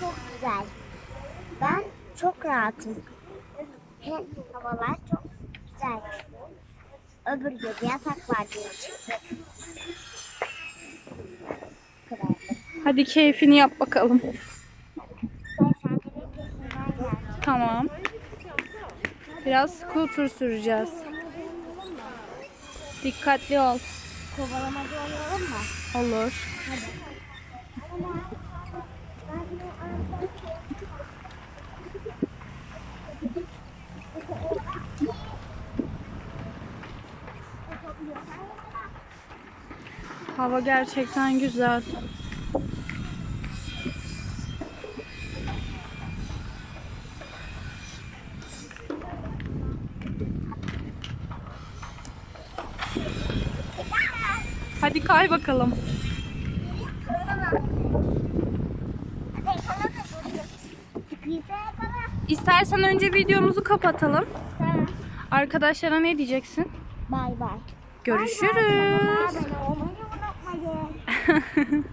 çok güzel. Ben çok rahatım. Hem havalar çok güzel. Öbür gece yasak var diye çıktık. Hadi keyfini yap bakalım. Tamam. Biraz scooter süreceğiz. Dikkatli ol. Kovalamacı oynayalım mı? Olur. Hava gerçekten güzel. Hadi kay bakalım. İstersen önce videomuzu kapatalım. Tamam. Arkadaşlara ne diyeceksin? Bay bay. Görüşürüz. Bay bay.